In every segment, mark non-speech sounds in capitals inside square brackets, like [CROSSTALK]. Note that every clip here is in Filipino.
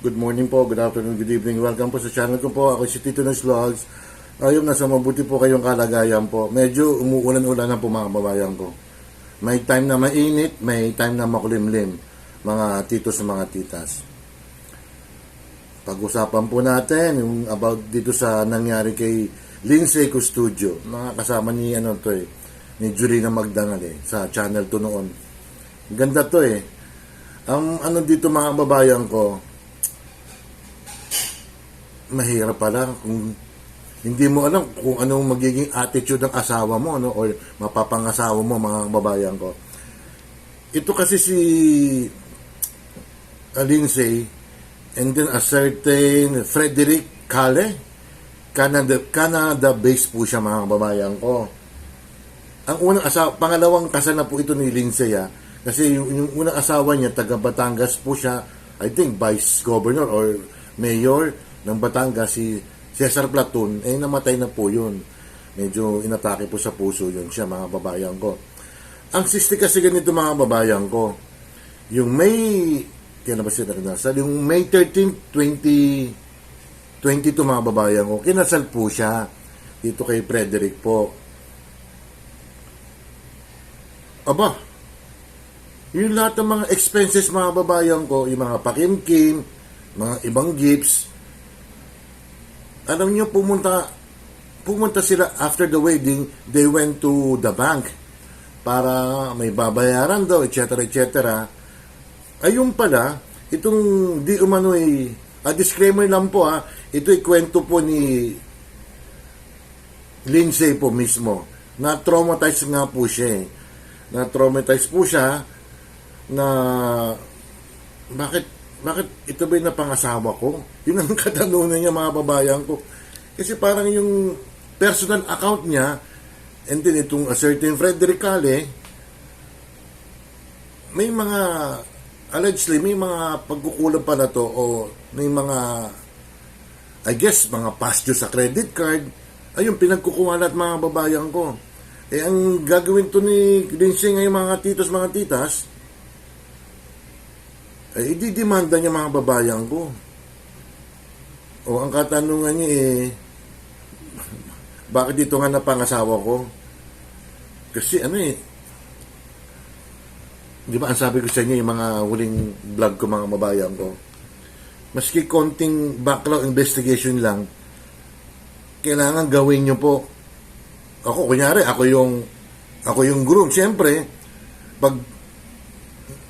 Good morning po, good afternoon, good evening. Welcome po sa channel ko po. Ako si Tito Nos Vlogs. Ayun, nasa mabuti po kayong kalagayan po. Medyo umuulan-ulan na po mga babayan ko. May time na mainit, may time na makulimlim. Mga titos sa mga titas. Pag-usapan po natin yung about dito sa nangyari kay Lindsay Custodio. Mga kasama ni ano to eh, ni Julina Magdangal eh, sa channel to noon. Ganda to eh. Ang ano dito mga babayan ko, mahirap pala kung hindi mo alam kung anong magiging attitude ng asawa mo ano or mapapangasawa mo mga babayan ko. Ito kasi si Lindsay and then a certain Frederick Kale Canada Canada based po siya mga babayan ko. Ang unang asawa, pangalawang kasal na po ito ni Lindsay ah. Kasi yung, yung unang asawa niya, taga Batangas po siya, I think vice governor or mayor ng Batangas, si Cesar Platon, eh namatay na po yun. Medyo inatake po sa puso yun siya, mga babayan ko. Ang sisti kasi ganito mga babayan ko, yung May, kaya na ba siya nakinasal? Yung May 13, 20, 22 mga babayan ko, kinasal po siya dito kay Frederick po. Aba, yung lahat ng mga expenses mga babayan ko, yung mga pakimkim, mga ibang gifts, alam nyo, pumunta, pumunta sila after the wedding, they went to the bank para may babayaran daw, etc. etc. Ayun pala, itong di umano ay, a disclaimer lang po ha, ito ay kwento po ni Lindsay po mismo. Na-traumatize nga po siya eh. Na-traumatize po siya na bakit bakit ito ba yung napangasawa ko? Yun ang [LAUGHS] katanungan niya mga babayan ko. Kasi parang yung personal account niya and then itong a certain Frederick Cale may mga allegedly may mga pagkukulang pa na to o may mga I guess mga past sa credit card ayun pinagkukuha lahat mga babayan ko eh ang gagawin to ni Lindsay ngayon mga titos mga titas eh, ididimanda niya mga babayan ko. O ang katanungan niya eh, bakit dito nga napangasawa ko? Kasi ano eh, di ba ang sabi ko sa inyo yung mga huling vlog ko mga babayan ko, maski konting background investigation lang, kailangan gawin nyo po. Ako, kunyari, ako yung, ako yung groom. Siyempre, pag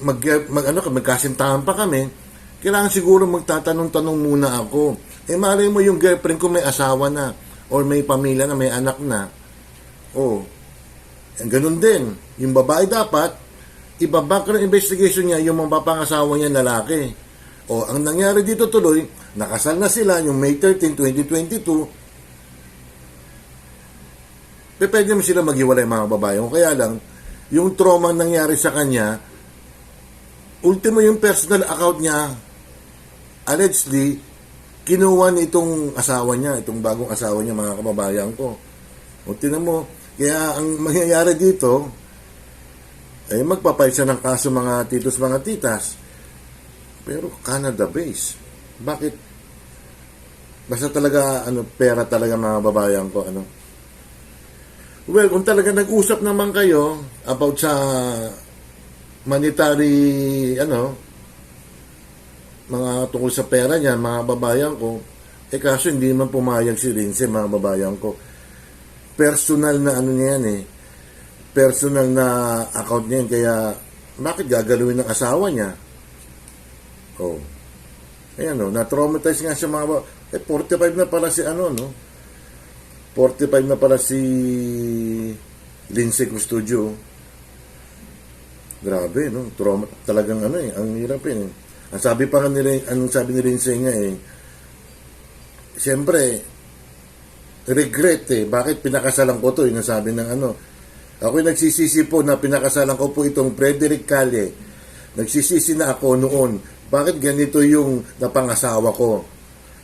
mag, mag ano, magkasintahan pa kami, kailangan siguro magtatanong-tanong muna ako. Eh, malay mo yung girlfriend ko may asawa na, or may pamilya na, may anak na. Oh, eh, ganun din. Yung babae dapat, iba-back ng investigation niya yung mga papangasawa niya lalaki. O, ang nangyari dito tuloy, nakasal na sila yung May 13, 2022, eh, pwede mo sila maghiwalay mga babae. O kaya lang, yung trauma ang nangyari sa kanya, ultimo yung personal account niya, allegedly, kinuha nitong asawa niya, itong bagong asawa niya, mga kababayan ko. O tinan mo, kaya ang mangyayari dito, ay magpapail siya ng kaso mga titos, mga titas. Pero Canada base. Bakit? Basta talaga, ano, pera talaga mga babayan ko, ano. Well, kung talaga nag-usap naman kayo about sa monetary ano mga tungkol sa pera niya, mga babayan ko, eh kaso hindi man pumayag si Lindsay, mga babayan ko. Personal na ano niya yan eh. Personal na account niya yan, kaya bakit gagalawin ng asawa niya? Oh. Ayan no, na-traumatize nga siya mga ba- Eh, 45 na pala si ano, no? 45 na pala si Lindsay Custodio. Grabe, no? Trauma, talagang ano eh, ang hirap eh. Ang sabi pa nga nila, ang sabi ni Lindsay nga eh, siyempre, regret eh, bakit pinakasalan ko to, yung sabi ng ano. Ako nagsisisi po na pinakasalan ko po itong Frederick Calle. Nagsisisi na ako noon, bakit ganito yung napangasawa ko.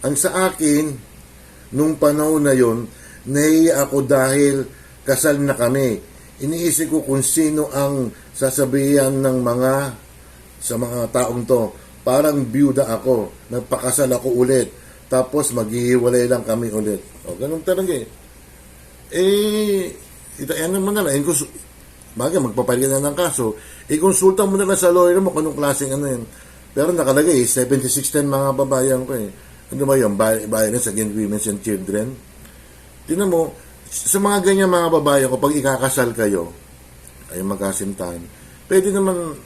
Ang sa akin, nung panahon na yon, nahiya ako dahil kasal na kami iniisip ko kung sino ang sasabihan ng mga sa mga taong to parang byuda ako. Nagpakasal ako ulit. Tapos maghihiwalay lang kami ulit. O, ganun talaga eh. Eh, ano mo na lang, inkus, baga, magpapail ka na ng kaso, ikonsulta mo na lang sa lawyer mo kung anong klaseng ano yun. Pero nakalagay, 7610 mga babayan ko eh. Ano ba yun? Violence against women and children. Tingnan mo, sa mga ganyan mga babayan ko, pag ikakasal kayo, ay magkasintahan, pwede naman,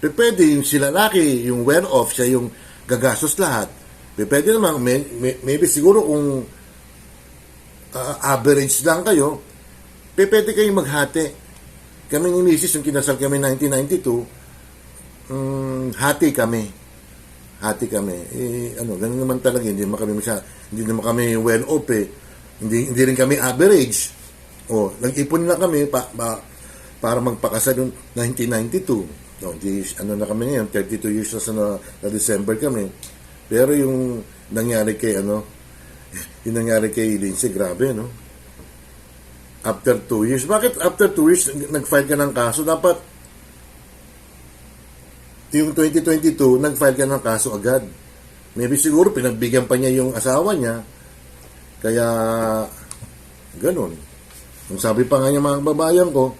pwede yung si lalaki, yung well-off, siya yung gagastos lahat. Pwede naman, may, may- maybe siguro kung ah, average lang kayo, pwede kayong maghati. Kami ni Mrs. yung kinasal kami 1992, mm, hati kami. Hati kami. Eh, ano, ganun naman talaga. Hindi naman kami masya, hindi naman kami well off eh. Hindi, hindi rin kami average. O, nag-ipon na kami pa, pa- para magpakasal yung 1992. No, di, ano na kami ngayon, 32 years na sa na, na December kami. Pero yung nangyari kay ano, [LAUGHS] yung nangyari kay Lindsay, grabe, no? After 2 years. Bakit after 2 years, nag-file ka ng kaso? Dapat yung 2022, nag-file ka ng kaso agad. Maybe siguro pinagbigyan pa niya yung asawa niya. Kaya, ganun. Yung sabi pa nga niya mga babayan ko,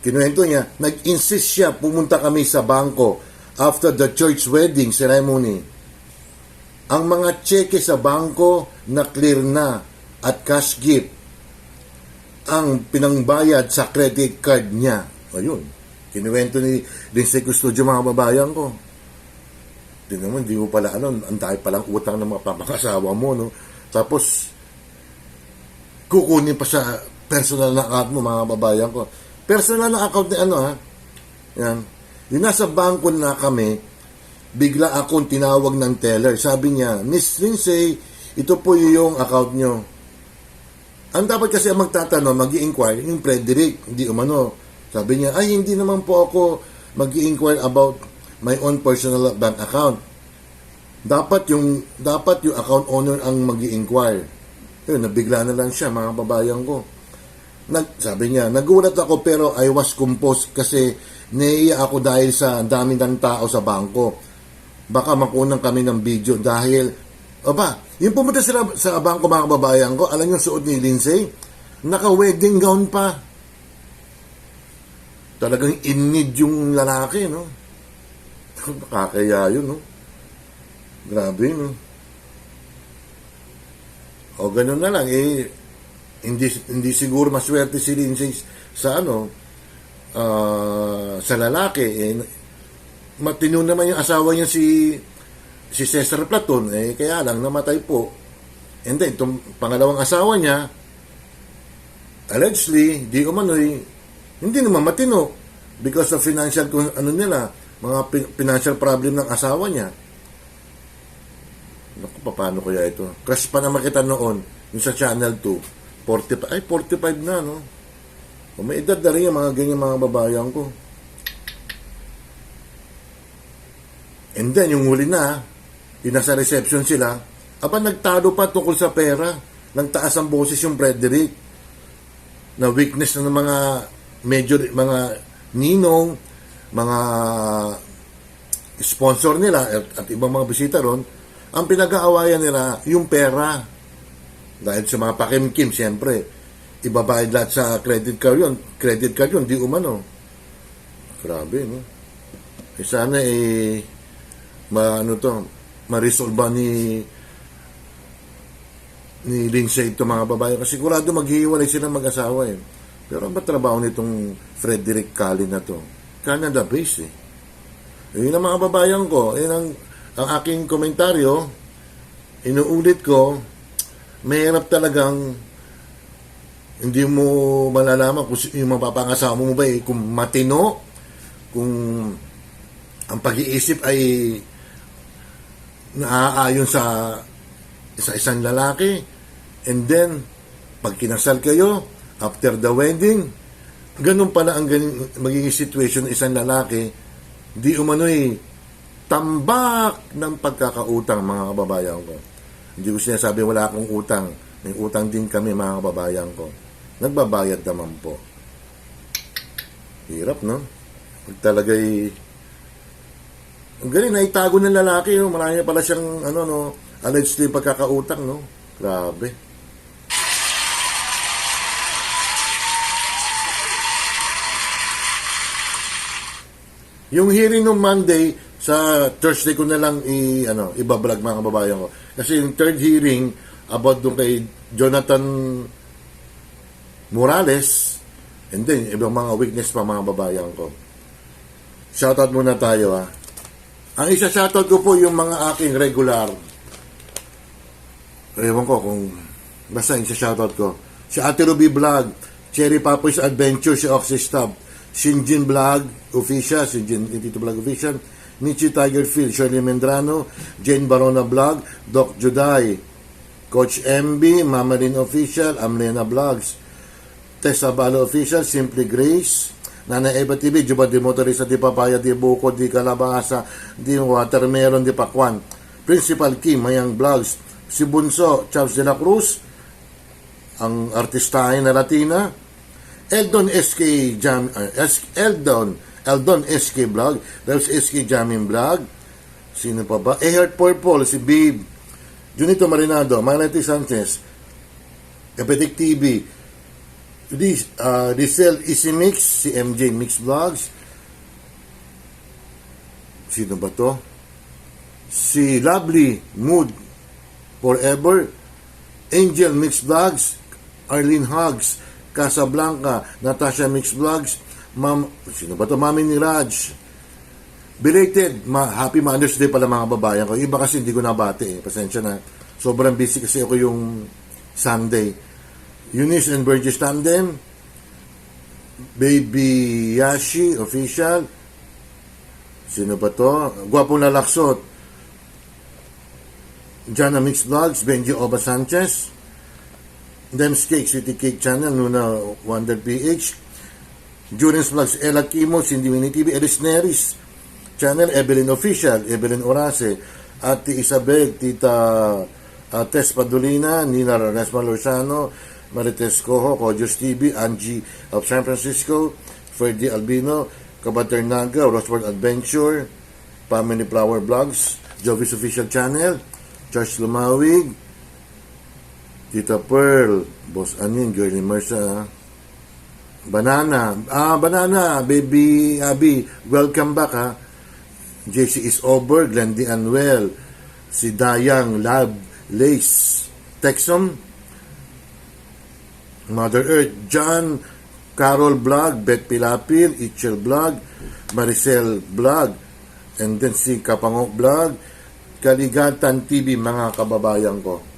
kinuwento niya, nag-insist siya, pumunta kami sa bangko after the church wedding ceremony. Ang mga cheque sa bangko na clear na at cash gift ang pinangbayad sa credit card niya. Ayun. Kinuwento ni Lindsay Custodio mga babayan ko. Tingnan mo, hindi mo pala ano, ang dahil palang utang ng mga papangasawa mo, no? Tapos, kukunin pa sa personal na account mo, mga babayan ko. Personal na account ni ano, ha? Yan. Yung nasa bangko na kami, bigla akong tinawag ng teller. Sabi niya, Miss Lindsay, ito po yung account nyo. Ang dapat kasi ang magtatanong, mag inquire yung Frederick, hindi umano. Sabi niya, ay hindi naman po ako mag inquire about my own personal bank account. Dapat yung dapat yung account owner ang mag inquire Yun, nabigla na lang siya, mga babayan ko. Nag, sabi niya, nagulat ako pero I was composed kasi naiiya ako dahil sa dami ng tao sa bangko. Baka makunang kami ng video dahil, aba, yung pumunta sila sa bangko mga kababayan ko, alam yung suot ni Lindsay, naka-wedding gown pa. Talagang in-need yung lalaki, no? [LAUGHS] Nakakaya yun, no? Grabe, no? O ganun na lang, eh, hindi, hindi siguro maswerte si Lindsay sa ano, ah, sa lalaki, eh, matino naman yung asawa niya si si Cesar Platon, eh, kaya lang namatay po. And then, itong pangalawang asawa niya, allegedly, di umano'y, hindi naman matino because of financial, kung ano nila, mga financial problem ng asawa niya. Naku, paano kaya ito? Crush pa naman kita noon, yung sa Channel 2. 45, ay, 45 na, no? O, may edad na rin yung mga ganyan mga babayan ko. And then, yung huli na, yung nasa reception sila, aba nagtalo pa tungkol sa pera. Nagtaas ang boses yung Frederick na weakness ng mga major, mga ninong, mga sponsor nila at, at ibang mga bisita ron, ang pinag-aawayan nila yung pera. Dahil sa mga pakimkim, siyempre, ibabayad lahat sa credit card yun. Credit card yun, di umano. Grabe, no? Eh, sana eh, ma, ano to, ma-resolve ni ni Lindsay ito mga babae kasi sigurado maghihiwalay sila mag-asawa eh. Pero ang ba trabaho nitong Frederick Collin na to? Canada based eh. Eh, Yun ang mga babayan ko. Yun ang, ang aking komentaryo. Inuulit ko, mahirap talagang hindi mo malalaman kung yung mapapangasawa mo ba eh, kung matino, kung ang pag-iisip ay naaayon sa sa isang lalaki and then pag kinasal kayo after the wedding ganun pala ang ganing, magiging situation ng isang lalaki di umano'y tambak ng pagkakautang mga kababayan ko hindi ko sinasabi wala akong utang may utang din kami mga kababayan ko nagbabayad naman po hirap no pag talaga'y Ang galing, naitago ng lalaki, no? marami pala siyang, ano, no, allegedly pagkakautang, no? Grabe. Yung hearing nung Monday, sa Thursday ko na lang i, ano, ibablog mga kababayan ko. Kasi yung third hearing about doon kay Jonathan Morales, and then ibang mga weakness pa mga kababayan ko. Shoutout muna tayo ha. Ang isa shoutout ko po yung mga aking regular. Ewan ko kung basta yung shoutout ko. Si Ate Ruby Vlog, Cherry Papoy's Adventure, si Oxy Stab, Shinjin Vlog Official, Shinjin Tito Vlog Official, Michi Tiger Field, Shirley Mendrano, Jane Barona Vlog, Doc Juday, Coach MB, Mama Rin Official, Amlena Vlogs, Tessa Balo Official, Simply Grace, Nana Eva TV, Juba di Motorista, di Papaya, di Buko, di Kalabasa, di Watermelon, di Pakwan, Principal Kim, Mayang Vlogs, si Bunso, Charles de la Cruz, ang artistahin na Latina, Eldon SK Jam, uh, Eldon, Eldon SK Vlog, Rels SK Jamming Vlog, sino pa ba? Ehert Purple, si Babe, Junito Marinado, Malete Sanchez, Epetic TV, This, uh, Diesel Easy Mix, si MJ Mix Vlogs. Sino ba to? Si Lovely Mood Forever. Angel Mix Vlogs. Arlene Hugs. Casablanca. Natasha Mix Vlogs. Ma'am, sino ba to? Mami ni Raj. Belated, ma happy Mother's Day pala mga babayan ko. Iba kasi hindi ko nabati eh. Pasensya na. Sobrang busy kasi ako yung Sunday. Eunice and Burgess Tandem, Baby Yashi, official. Sino ba to? Gwapong lalaksot. Jana Mix Vlogs, Benji Oba Sanchez. Dems Cake, City Cake Channel, Nuna Wonder PH. Jurin's Vlogs, Ella Kimo, Cindy Winnie TV, Eris Neris. Channel, Evelyn Official, Evelyn Orase. Ate Isabel, Tita uh, Tess Padulina, Nina Resma Lorzano, Marites Coho, Kojos TV, Angie of San Francisco, Ferdy Albino, Kabater Naga, Roswell Adventure, Family Flower Vlogs, Jovis Official Channel, Charles Lumawig, Tita Pearl, Boss Anin, Girlie Mersa, Banana, ah, Banana, Baby Abby, welcome back ha. JC is over, Glendy Anwell, si Dayang Lab, Lace, Texom, Mother Earth, John, Carol Vlog, Beth Pilapil, Itchel Vlog, Maricel Vlog, and then si Kapangok Vlog, Kaligatan TV, mga kababayan ko.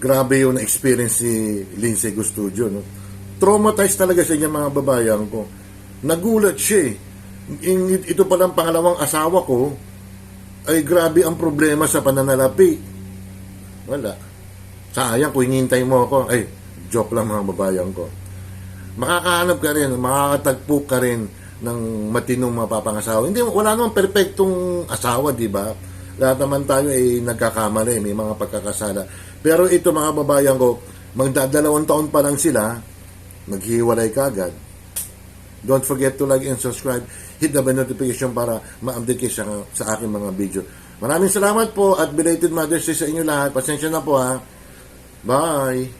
Grabe yung experience si Lindsay Gustudio. No? Traumatized talaga siya niya mga babayan ko. Nagulat siya eh. Ito palang pangalawang asawa ko, ay grabe ang problema sa pananalapi. Wala. Sayang kung hinihintay mo ako. Ay, joke lang mga babayan ko. Makakahanap ka rin, makakatagpo ka rin ng matinong mapapangasawa. Hindi, wala namang perpektong asawa, di ba? Lahat naman tayo ay nagkakamali, may mga pagkakasala. Pero ito mga babayan ko, magdadalawang taon pa lang sila, maghiwalay kagad. Don't forget to like and subscribe. Hit the bell notification para ma-update kayo sa, sa aking mga video. Maraming salamat po at belated Mother's Day sa inyo lahat. Pasensya na po ha. Bye!